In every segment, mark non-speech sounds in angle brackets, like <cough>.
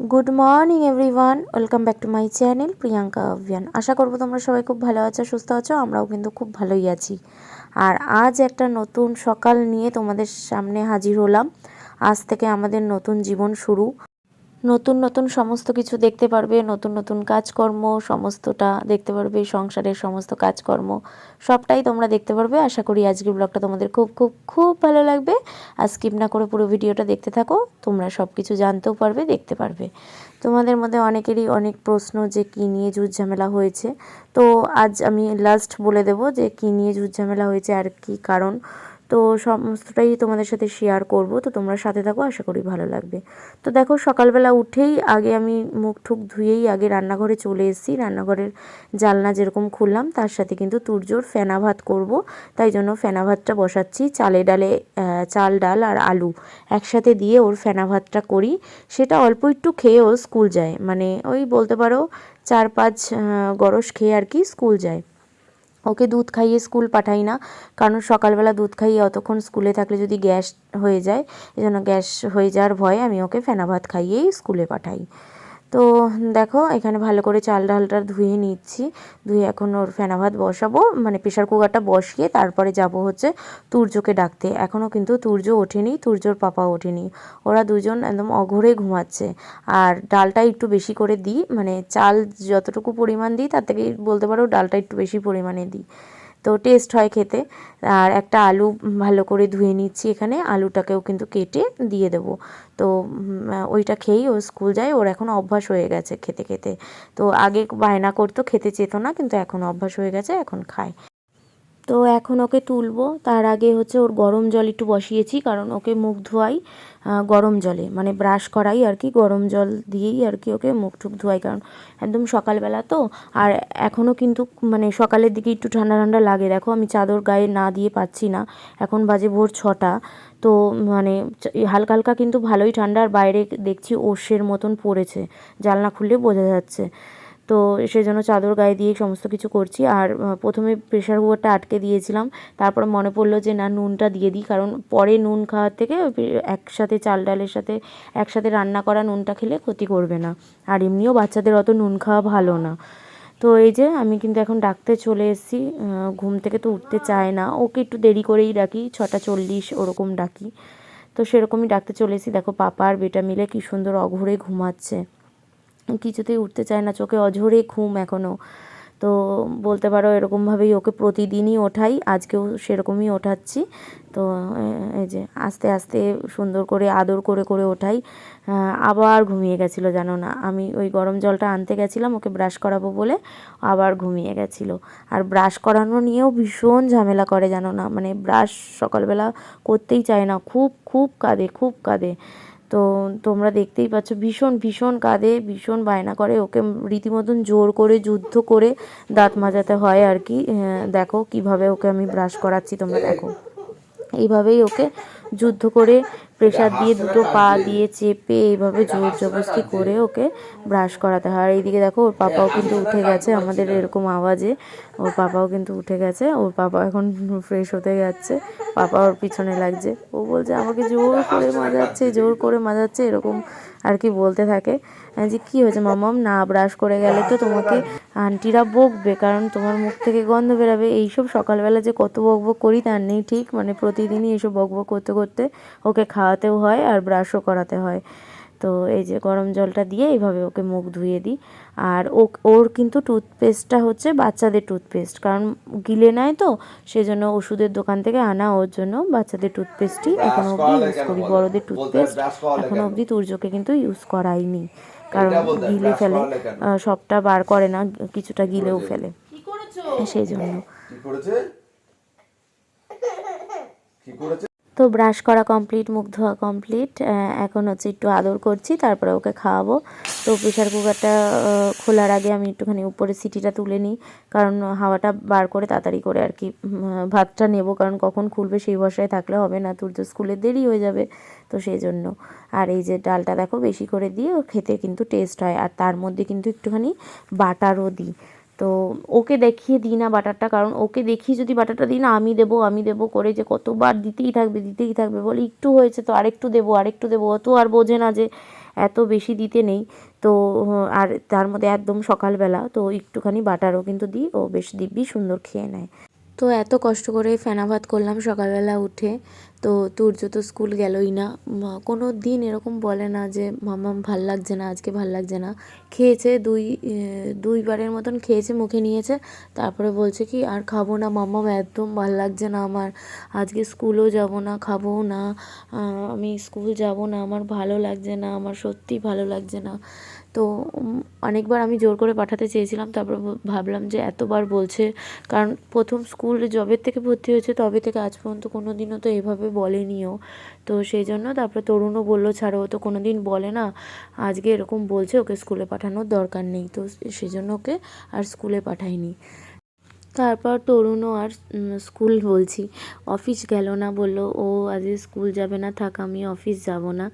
Good morning everyone welcome back to my channel Priyanka অভিয়ান আশা করব তোমরা সবাই খুব ভালো আছো, সুস্থ আছো, আমরাও কিন্তু খুব ভালোই আছি। আর আজ একটা নতুন সকাল নিয়ে তোমাদের সামনে হাজির হলাম। আজ থেকে আমাদের নতুন জীবন শুরু। নতুন নতুন সমস্ত কিছু দেখতে পারবে, নতুন নতুন কাজকর্ম, সমস্তটা দেখতে পারবে, সংসারের সমস্ত কাজকর্ম, সবটাই তোমরা দেখতে পারবে। আশা করি আজকের ব্লগটা তোমাদের খুব খুব খুব ভালো লাগবে। আর স্কিপ না করে পুরো ভিডিওটা দেখতে থাকো, তোমরা সব কিছু জানতেও পারবে, দেখতে পারবে। তোমাদের মধ্যে অনেকেরই অনেক প্রশ্ন যে কী নিয়ে ঝামেলা হয়েছে। তো আজ আমি লাস্ট বলে দেব যে কী নিয়ে ঝামেলা হয়েছে আর কি কারণ। তো সমস্তটাই তোমাদের সাথে শেয়ার করব। তো তোমরা সাথে থাকো, আশা করি ভালো লাগবে। তো দেখো, সকালবেলা উঠেই আগে আমি মুখ ঠুক ধুয়েই আগে রান্নাঘরে চলে এসেছি। রান্নাঘরের জালনা যেরকম খুললাম, তার সাথে কিন্তু তুরজোর ফেনা ভাত করব। তাই জন্য ফেনা ভাতটা বসাচ্ছি। চালে ডালে চাল, ডাল আর আলু একসাথে দিয়ে ওর ফেনা ভাতটা করি। সেটা অল্প একটু খেয়ে ও স্কুল যায়। মানে ওই বলতে পারো চার পাঁচ গরস খেয়ে আর কি স্কুল যায়। ওকে দুধ খাইয়ে স্কুল পাঠাই না, কারণ সকালবেলা দুধ খাইয়ে অতক্ষণ স্কুলে থাকলে যদি গ্যাস হয়ে যায়, এজন্য গ্যাস হয়ে যাওয়ার ভয়ে আমি ওকে ফেনা ভাত খাইয়েই স্কুলে পাঠাই। তো দেখো, এখানে ভালো করে চাল ডালটা ধুয়ে নিচ্ছি। ধুয়ে এখন ওর ফেনা ভাত বসাবো মানে প্রেশার কুকারটা বসিয়ে তারপরে যাব হচ্ছে তুর্যকে ডাকতে। এখনও কিন্তু তুর্য ওঠেনি, তুর্যর পাপা ওঠেনি। ওরা দুজন একদম অঘরে ঘুমাচ্ছে। আর ডালটা একটু বেশি করে দিই মানে চাল যতটুকু পরিমাণ দিই, তার থেকে বলতে পারো ডালটা একটু বেশি পরিমাণে দিই। তো টেস্ট হয় খেতে। আর একটা আলু ভালো করে ধুয়ে নিচ্ছি এখানে। আলুটাকেও কিন্তু কেটে দিয়ে দেবো। তো ওইটা খেয়েই ও স্কুল যায়। ওর এখন অভ্যাস হয়ে গেছে খেতে খেতে। তো আগে বায়না করতো, খেতে চেত না, কিন্তু এখন অভ্যাস হয়ে গেছে, এখন খায়। তো এখন ওকে তুলবো। তার আগে হচ্ছে ওর গরম জল একটু বসিয়েছি, কারণ ওকে মুখ ধোয়াই গরম জলে মানে ব্রাশ করাই আর কি, গরম জল দিয়েই আর কি ওকে মুখ টুক ধোয়াই, কারণ একদম সকালবেলা তো। আর এখনও কিন্তু মানে সকালের দিকে একটু ঠান্ডা ঠান্ডা লাগে। দেখো আমি চাদর গায়ে না দিয়ে পাচ্ছি না। এখন বাজে ভোর ছটা। তো মানে হালকা হালকা কিন্তু ভালোই ঠান্ডা। আর বাইরে দেখছি ওষের মতন পড়েছে। জানলা খুললে বোঝা যাচ্ছে। তো সেই জন্য চাদর গায়ে দিয়ে সমস্ত কিছু করছি। আর প্রথমে প্রেশার কুকারটা আটকে দিয়েছিলাম। তারপর মনে পড়ল যে, না, নুনটা দিয়ে দিই। কারণ পরে নুন খাওয়ার থেকে একসাথে চাল ডালের সাথে একসাথে রান্না করা নুনটা খেলে ক্ষতি করবে না। আর এমনিও বাচ্চাদের অত নুন খাওয়া ভালো না। তো এই যে, আমি কিন্তু এখন ডাকতে চলে এসেছি। ঘুম থেকে তো উঠতে চায় না। ওকে একটু দেরি করেই ডাকি। ছটা চল্লিশ ওরকম ডাকি। তো সেরকমই ডাকতে চলে এসেছি। দেখো, পাপা আর বেটা মিলে কী সুন্দর অঘরে ঘুমাচ্ছে। কিছুতেই উঠতে চায় না, চোখে অঝরে ঘুম এখনও তো বলতে পারো এরকমভাবেই ওকে প্রতিদিনই ওঠাই, আজকেও সেরকমই ওঠাচ্ছি। তো এই যে আস্তে আস্তে সুন্দর করে, আদর করে করে ওঠাই। আবার ঘুমিয়ে গেছিল, জানো না। আমি ওই গরম জলটা আনতে গেছিলাম, ওকে ব্রাশ করাবো বলে আবার ঘুমিয়ে গেছিল। আর ব্রাশ করানো নিয়েও ভীষণ ঝামেলা করে, জানো না। মানে ব্রাশ সকালবেলা করতেই চায় না, খুব খুব কাঁদে খুব কাঁদে। তো তোমরা দেখতেই পাচ্ছ, ভীষণ ভীষণ কাঁদে, ভীষণ বায়না করে। ওকে রীতিমতন জোর করে, যুদ্ধ করে দাঁত মাজাতে হয় আর কি। দেখো কীভাবে ওকে আমি ব্রাশ করাচ্ছি, তোমরা দেখো। এইভাবেই ওকে যুদ্ধ করে প্রেশার দিয়ে দুটো পা দিয়ে চেপে এইভাবে জোর জবস্তি করে ওকে ব্রাশ করাতে হয়। আর এইদিকে দেখো ওর পাপাও কিন্তু উঠে গেছে আমাদের এরকম আওয়াজে। ওর পাপাও কিন্তু উঠে গেছে। ওর পাপা এখন ফ্রেশ হতে যাচ্ছে। পাপা ওর পিছনে লাগছে। ও বলছে আমাকে জোর করে মাজাচ্ছে জোর করে মাজাচ্ছে এরকম আর কি বলতে থাকে। যে কী হয়েছে মামাম? না ব্রাশ করে গেলে তো তোমাকে আন্টিরা বকবে কারণ তোমার মুখ থেকে গন্ধ বেরাবে। এইসব সকালবেলা যে কত বক বক করি তার নেই ঠিক। মানে প্রতিদিনই এইসব বক বক করতে করতে ওকে খাওয়াতেও হয় আর ব্রাশও করাতে হয়। তো এই যে গরম জলটা দিয়ে এইভাবে ওকে মুখ ধুয়ে দিই। আর ও ওর কিন্তু টুথপেস্টটা হচ্ছে বাচ্চাদের টুথপেস্ট। কারণ গিলে নেয় তো সেজন্য ওষুধের দোকান থেকে আনা ওর জন্য বাচ্চাদের টুথপেস্টই। এখনও অবধি ইউজ করি বড়দের টুথপেস্ট এখনও অবধি তুর্যকে কিন্তু ইউজ করাইনি। কারণ গিলে ফেলে সবটা বার করে না কিছুটা গিলেও ফেলে। সেই জন্য। <laughs> তো ব্রাশ করা কমপ্লিট মুখ ধোয়া কমপ্লিট এখন হচ্ছে একটু আদর করছি, তারপরে ওকে খাওয়াবো। তো প্রেশার কুকারটা খোলার আগে আমি একটুখানি উপরে সিটিটা তুলে নিই, কারণ হাওয়াটা বার করে তাড়াতাড়ি করে আর কি ভাতটা নেব, কারণ কখন খুলবে সেই বসায় থাকলে হবে না, তোর তো স্কুলে দেরি হয়ে যাবে, তো সেই জন্য। আর এই যে ডালটা দেখো, বেশি করে দিয়ে খেতে কিন্তু টেস্ট হয়, আর তার মধ্যে কিন্তু একটুখানি বাটারও দিই। তো ওকে দেখিয়ে দিই না বাটারটা, কারণ ওকে দেখিয়ে যদি বাটারটা দিই না, আমি দেবো আমি দেবো করে যে কতবার দিতেই থাকবে দিতেই থাকবে, বলে একটু হয়েছে তো আরেকটু দেবো আরেকটু দেবো, অত আর বোঝে না যে এত বেশি দিতে নেই। তো আর তার মধ্যে একদম সকালবেলা, তো একটুখানি বাটারও কিন্তু দিই, ও বেশ দিব্যি সুন্দর খেয়ে নেয়। তো এত কষ্ট করে ফেনা ভাত করলাম সকালবেলা উঠে। তো তুর্য তো স্কুল গেলই না কোনো দিন এরকম বলে না যে, মামাম, ভালো লাগছে না, আজকে ভালো লাগছে না। খেয়েছে দুই দুইবারের মতন খেয়েছে, মুখে নিয়েছে। তারপরে বলছে কি, আর খাব না, মামাম, একদম ভালো লাগছে না আমার। আজকে স্কুলও যাব না, খাব না। আমি স্কুল যাব না, আমার ভালো লাগছে না, আমার সত্যি ভালো লাগছে না। তো অনেকবার আমি জোর করে পাঠাতে চেয়েছিলাম, তারপর ভাবলাম যে এতবার বলছে। কারণ প্রথম স্কুল জবের থেকে ভর্তি হয়েছে, তবে থেকে আজ পর্যন্ত কোনো দিনও তো এভাবে বলেনিও। তো সেই জন্য তারপরে তরুণও বলল, ছাড়ো তো কোনো দিন বলে না। আজকে এরকম বলছে, ওকে স্কুলে পাঠানোর দরকার নেই। তো সেই জন্য ওকে আর স্কুলে পাঠাইনি তারপর তরুণও আর স্কুল বলছি। অফিস গেল না, বলল, ও আজকে স্কুল যাবে না, থাক, আমি অফিস যাব না।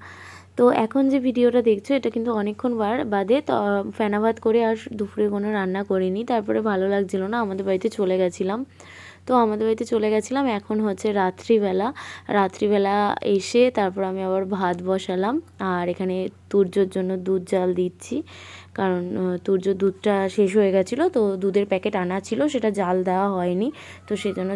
তো এখন যে ভিডিওটা দেখছ, এটা কিন্তু অনেকক্ষণ বার বাদে তো ফেনা ভাত করে আর দুপুরে কোনো রান্না করিনি। তারপরে ভালো লাগছিল না, আমাদের বাড়িতে চলে গেছিলাম। তো আমাদের বাড়িতে চলে গেছিলাম, এখন হচ্ছে রাত্রিবেলা। রাত্রিবেলা এসে তারপর আমি আবার ভাত বসালাম। আর এখানে তুর্যর জন্য দুধ জাল দিচ্ছি। কারণ তুর্য দুধটা শেষ হয়ে গেছিল, তো দুধের প্যাকেট আনা ছিল, সেটা জাল দেওয়া হয়নি। তো সেই জন্য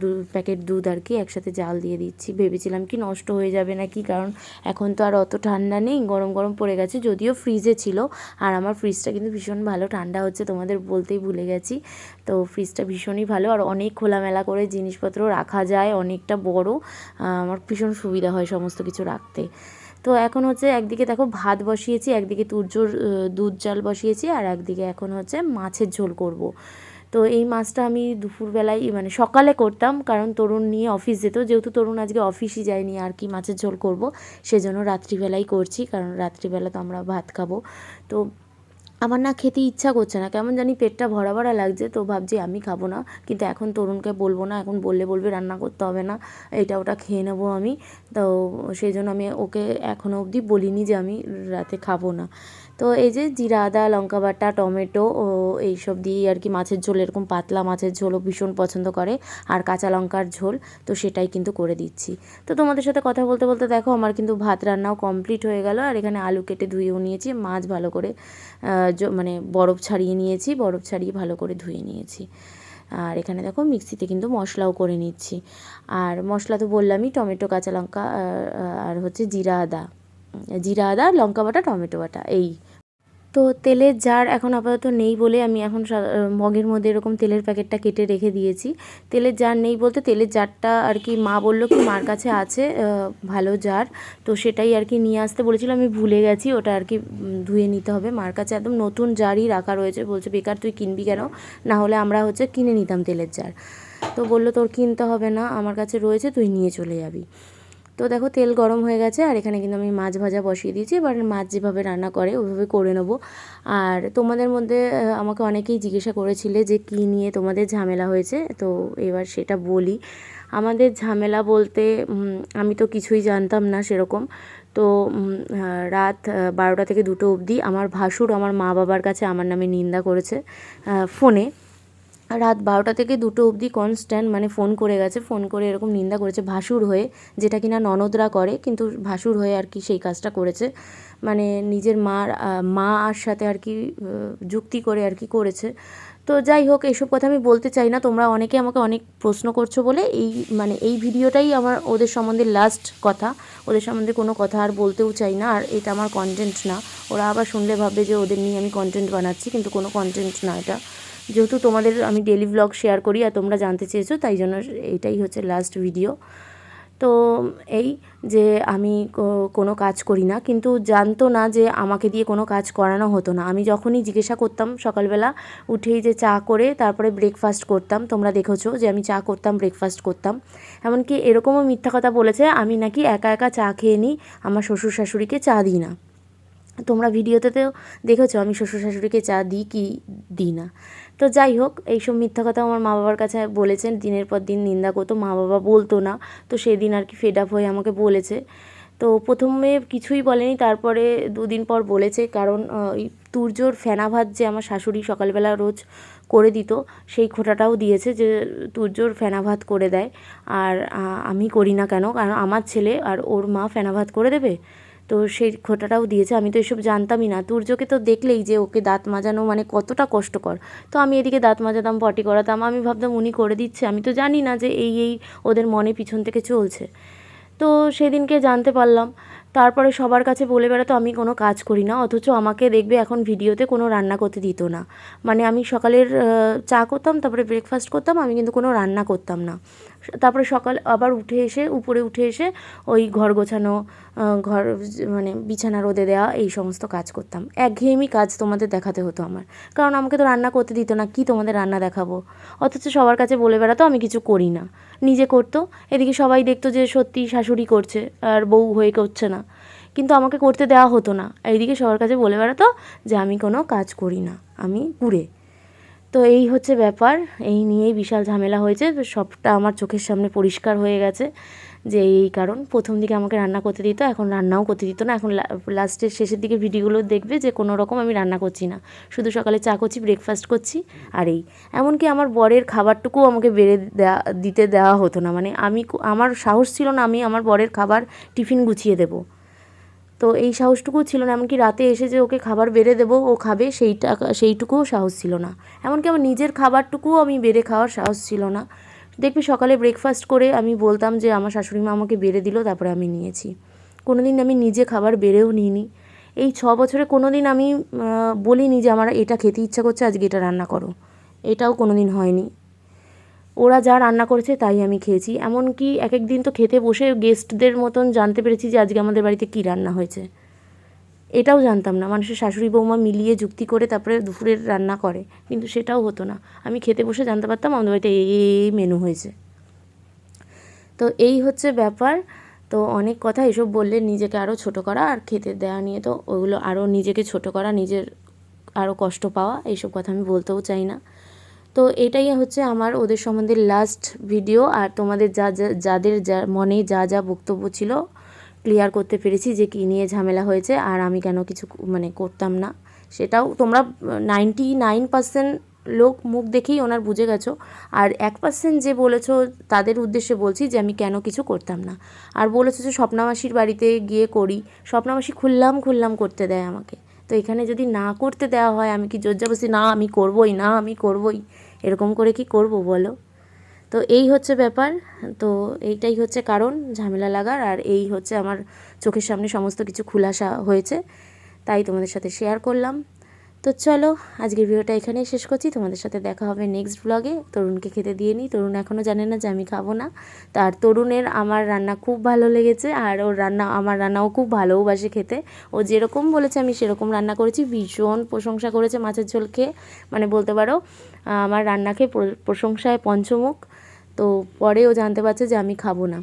দু, প্যাকেট দুধ আর কি একসাথে জাল দিয়ে দিচ্ছি। ভেবেছিলাম কি নষ্ট হয়ে যাবে নাকি, কারণ এখন তো আর অত ঠান্ডা নেই, গরম গরম পড়ে গেছে, যদিও ফ্রিজে ছিল। আর আমার ফ্রিজটা কিন্তু ভীষণ ভালো, ঠান্ডা হচ্ছে তোমাদের বলতেই ভুলে গেছি। তো ফ্রিজটা ভীষণই ভালো, আর অনেক খোলামেলা করে জিনিসপত্র রাখা যায়, অনেকটা বড়। আমার ভীষণ সুবিধা হয় সমস্ত কিছু রাখতে। তো এখন হচ্ছে একদিকে দেখো ভাত বসিয়েছি, একদিকে তুর্যর দুধ জাল বসিয়েছি আর একদিকে এখন হচ্ছে মাছের ঝোল করব। তো এই মাছটা আমি দুপুরবেলায় মানে সকালে করতাম কারণ তরুণ নিয়ে অফিস যেত যেহেতু তরুণ আজকে অফিসই যায়নি আর কি মাছের ঝোল করব, সেজন্য রাত্রিবেলাই করছি কারণ রাত্রিবেলা তো আমরা ভাত খাব তো আমার না খেতে ইচ্ছা করছে না। কেমন জানি পেটটা ভরা ভরা লাগছে, তো ভাবছি আমি খাব না। কিন্তু এখন তরুণকে বলব না, এখন বললে বলবে রান্না করতে হবে না। এটা ওটা খেয়ে নেব আমি। তো সেই জন্য আমি ওকে এখনও অবধি বলিনি যে আমি রাতে খাব না। তো এই যে জিরা, আদা, লঙ্কা বাটা, টমেটো ও এইসব দিয়েই আর কি মাছের ঝোল, এরকম পাতলা মাছের ঝোলও ভীষণ পছন্দ করে, আর কাঁচা লঙ্কার ঝোল, তো সেটাই কিন্তু করে দিচ্ছি। তো তোমাদের সাথে কথা বলতে বলতে দেখো আমার কিন্তু ভাত রান্নাও কমপ্লিট হয়ে গেল, আর এখানে আলু কেটে ধুয়েও নিয়েছি, মাছ ভালো করে মানে বরফ ছাড়িয়ে নিয়েছি, বরফ ছাড়িয়ে ভালো করে ধুয়ে নিয়েছি। আর এখানে দেখো মিক্সিতে কিন্তু মশলাও করে নিচ্ছি। আর মশলা তো বললামই, টমেটো, কাঁচা লঙ্কা আর হচ্ছে জিরা, আদা। জিরা, আদা, লঙ্কা বাটা, টমেটো বাটা, এই। তো তেলের জার এখন আপাতত নেই বলে আমি এখন মগের মধ্যে এরকম তেলের প্যাকেটটা কেটে রেখে দিয়েছি। তেলের জার নেই বলতে তেলের জারটা আর কি মা বলল কি, মার কাছে আছে ভালো জার। তো সেটাই আর কি নিয়ে আসতে বলেছিল, আমি ভুলে গেছি, ওটা আর কি ধুয়ে নিতে হবে। মার কাছে একদম নতুন জারই রাখা রয়েছে, বলছে, বেকার তুই কিনবি কেন? না হলে আমরা হচ্ছে কিনে নিতাম তেলের জার। তো বলল, তোর কিনতে হবে না, আমার কাছে রয়েছে, তুই নিয়ে চলে যাবি। তো দেখো তেল গরম হয়ে গেছে, আর এখানে কিন্তু আমি মাছ ভাজা বসিয়ে দিয়েছি। এবার মাছ যেভাবে রান্না করে, ওইভাবে করে নেব। আর তোমাদের মধ্যে আমাকে অনেকেই জিজ্ঞাসা করেছিলে যে কী নিয়ে তোমাদের ঝামেলা হয়েছে, তো এবার সেটা বলি। আমাদের ঝামেলা বলতে আমি তো কিছুই জানতাম না সেরকম। তো রাত বারোটা থেকে দুটো অবধি আমার ভাসুর আমার মা বাবার কাছে আমার নামে নিন্দা করেছে ফোনে। রাত বারোটা থেকে দুটো অবধি কনস্ট্যান্ট মানে ফোন করে গেছে ফোন করে এরকম নিন্দা করেছে ভাসুর হয়ে, যেটা কিনা ননদরা করে, কিন্তু ভাসুর হয়ে আর কি সেই কাজটা করেছে। মানে নিজের মার মা আর সাথে আর কি যুক্তি করে আর কি করেছে। তো যাই হোক এইসব কথা আমি বলতে চাই না, তোমরা অনেকে আমাকে অনেক প্রশ্ন করছ বলে এই মানে এই ভিডিওটাই আমার ওদের সম্বন্ধে লাস্ট কথা। ওদের সম্বন্ধে কোনো কথা আর বলতেও চাই না, আর এটা আমার কন্টেন্ট না। ওরা আবার শুনলে ভাববে যে ওদের নিয়ে আমি কন্টেন্ট বানাচ্ছি, কিন্তু কোনো কন্টেন্ট না এটা। যেহেতু তোমাদের আমি ডেলি ব্লগ শেয়ার করি আর তোমরা জানতে চেয়েছো, তাই জন্য এটাই হচ্ছে লাস্ট ভিডিও তো এই যে আমি কোনো কাজ করি না, কিন্তু জানতো না যে আমাকে দিয়ে কোনো কাজ করানো হতো না। আমি যখনই জিজ্ঞাসা করতাম সকালবেলা, উঠেই যে চা করে তারপরে ব্রেকফাস্ট করতাম, তোমরা দেখেছ যে আমি চা করতাম ব্রেকফাস্ট করতাম। এমনকি এরকমও মিথ্যা কথা বলেছে, আমি নাকি একা একা চা খেয়ে নিই আমার শ্বশুর শাশুড়িকে চা দিই না। তোমরা ভিডিওতে তো দেখেছ, আমি শ্বশুর শাশুড়িকে চা দিই কি দিই না। তো যাই হোক, এইসব মিথ্যা কথা আমার মা বাবার কাছে বলেছেন। দিনের পর দিন নিন্দা করতো, মা বাবা বলতো না। তো সেদিন আর কি ফেড আপ হয়ে আমাকে বলেছে। তো প্রথমে কিছুই বলেনি, তারপরে দুদিন পর বলেছে। কারণ ওই তুর্যর ফেনা ভাত যে আমার শাশুড়ি সকালবেলা রোজ করে দিত, সেই খোটাটাও দিয়েছে যে তুর্যর ফেনা ভাত করে দেয়। আর আমি করি না কেন? কারণ আমার ছেলে আর ওর মা ফেনা ভাত করে দেবে? তো সেই খোটাটাও দিয়েছে। আমি তো এসব জানতামই না। তুর্যকে তো দেখলেই যে ওকে দাঁত মাজানো মানে কতটা কষ্টকর। তো আমি এদিকে দাঁত মাজাতাম পটি করাতাম আমি ভাবতাম উনি করে দিচ্ছে। আমি তো জানি না যে এই এই ওদের মনে পিছন থেকে চলছে। তো সেদিনকে জানতে পারলাম। তারপরে সবার কাছে বলে বেড়াতো, আমি কোনো কাজ করি না। অথচ আমাকে দেখবে এখন ভিডিওতে কোনো রান্না করতে দিত না। মানে আমি সকালের চা করতাম, তারপরে ব্রেকফাস্ট করতাম। আমি কিন্তু কোনো রান্না করতাম না। তারপরে সকাল আবার উঠে এসে, উপরে উঠে এসে ওই ঘর গোছানো ঘর মানে বিছানা, রোদে দেওয়া, এই সমস্ত কাজ করতাম। একঘেয়েমি কাজ তোমাদের দেখাতে হতো আমার। কারণ আমাকে তো রান্না করতে দিত না, কি তোমাদের রান্না দেখাবো? অথচ সবার কাছে বলে বেড়াতো, আমি কিছু করি না। নিজে করতো, এদিকে সবাই দেখতো যে সত্যি শাশুড়ি করছে, আর বউ হয়ে করছে না। কিন্তু আমাকে করতে দেওয়া হতো না। এইদিকে সবার কাছে বলে বেড়াতো যে, আমি কোনো কাজ করি না, আমি কুড়ে। তো এই হচ্ছে ব্যাপার, এই নিয়েই বিশাল ঝামেলা হয়েছে সবটা আমার চোখের সামনে পরিষ্কার হয়ে গেছে যে এই কারণ। প্রথম দিকে আমাকে রান্না করতে দিত, এখন রান্নাও করতে দিত না, এখন লাস্টের শেষের দিকে ভিডিওগুলো দেখবে যে কোনো রকম আমি রান্না করছি না। শুধু সকালে চা করছি ব্রেকফাস্ট করছি আর এই। এমনকি আমার বরের খাবারটুকুও আমাকে বেড়ে দেওয়া দিতে দেওয়া হতো না মানে আমি আমার সাহস ছিল না আমি আমার বরের খাবার টিফিন গুছিয়ে দেবো। তো এই সাহসটুকু ছিল না, এমনকি রাতে এসে যে ওকে খাবার বেড়ে দেবো, ও খাবে সেইটা সেইটুকুও সাহস ছিল না। এমনকি আমার নিজের খাবারটুকুও আমি বেড়ে খাওয়ার সাহস ছিল না। দেখবি সকালে ব্রেকফাস্ট করে আমি বলতাম যে আমার শাশুড়ি মা আমাকে বেড়ে দিল, তারপরে আমি নিয়েছি। কোনো দিন আমি নিজে খাবার বেড়েও নিইনি। এই ছ বছরে কোনো দিন আমি বলিনি যে আমার এটা খেতে ইচ্ছা করছে, আজকে এটা রান্না করো। এটাও কোনো দিন হয়নি। ওরা যা রান্না করেছে তাই আমি খেয়েছি। এমনকি এক এক দিন তো খেতে বসে গেস্টদের মতন জানতে পেরেছি যে আজকে আমাদের বাড়িতে কী রান্না হয়েছে। এটাও জানতাম না। মানুষের শাশুড়ি বৌমা মিলিয়ে যুক্তি করে তারপরে দুপুরের রান্না করে। কিন্তু সেটাও হতো না। আমি খেতে বসে জানতে পারতাম আমাদের বাড়িতে এই মেনু হয়েছে। তো এই হচ্ছে ব্যাপার। তো অনেক কথা এসব বললে নিজেকে আরও ছোট করা আর খেতে দেওয়া নিয়ে তো ওগুলো আরও নিজেকে ছোট করা, নিজের আরও কষ্ট পাওয়া, এইসব কথা আমি বলতেও চাই না। তো এটাই হচ্ছে আমার ওদের সম্বন্ধে লাস্ট ভিডিও আর তোমাদের যা যা, যাদের যা, মনে যা যা বক্তব্য ছিল ক্লিয়ার করতে পেরেছি যে কী নিয়ে ঝামেলা হয়েছে, আর আমি কেন কিছু মানে করতাম না। সেটাও তোমরা নাইনটি নাইন পার্সেন্ট লোক মুখ দেখেই ওনার বুঝে গেছো, আর এক পার্সেন্ট যে বলেছ তাদের উদ্দেশ্যে বলছি যে আমি কেন কিছু করতাম না। আর বলেছ যে স্বপ্নামাসির বাড়িতে গিয়ে করি, স্বপ্নামাসি খুললাম খুললাম করতে দেয় আমাকে। তো এখানে যদি না করতে দেওয়া হয়, আমি কি জোরজাবস্তি না আমি করবই, না আমি করবই। এরকম করে কি করব বলো? তো এই হচ্ছে ব্যাপার। তো এইটাই হচ্ছে কারণ, ঝামেলা লাগার। আর এই হচ্ছে আমার চোখের সামনে সমস্ত কিছু খুলাসা হয়েছে। তাই তোমাদের সাথে শেয়ার করলাম। তো চলো, আজকের ভিডিওটা এখানেই শেষ করছি। তোমাদের সাথে দেখা হবে নেক্সট ব্লগে তরুণকে খেতে দিয়ে নিই তরুণ এখনও জানে না যে আমি খাব না। তার তরুণের আমার রান্না খুব ভালো লেগেছে। আর ওর রান্না, আমার রান্নাও খুব ভালোবাসে খেতে। ও যেরকম বলেছে, আমি সেরকম রান্না করেছি। ভীষণ প্রশংসা করেছে মাছের ঝোল খেয়ে। মানে বলতে পারো আমার রান্না খেয়ে প্রশংসায় পঞ্চমুখ। তো পরেও জানতে পারছে যে আমি খাব না।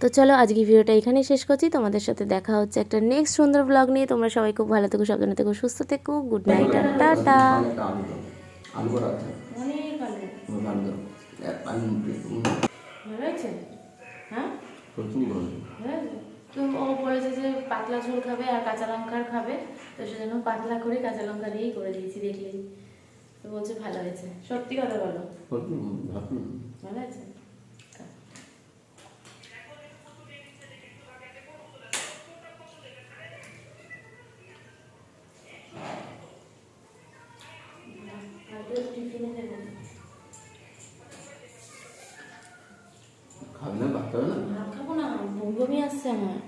তো চলো আজকে ভিডিওটা এখানেই শেষ করছি। তোমাদের সাথে দেখা হচ্ছে একটা নেক্সট সুন্দর ব্লগ নিয়ে। তোমরা সবাই খুব ভালো থেকো সাবধানে থেকো সুস্থ থেকো। গুড নাইট আর টাটা হয়েছে? হ্যাঁ। তো ও বলেছে যে পাতলা ঝোল খাবে আর কাঁচা লঙ্কার খাবে তো সেজন্য পাতলা করে কাঁচা লঙ্কা দিয়েই করে দিয়েছি দেখলেই তো বলছে ভালো হয়েছে। সত্যি কথা বলো ভালো আছে 现了。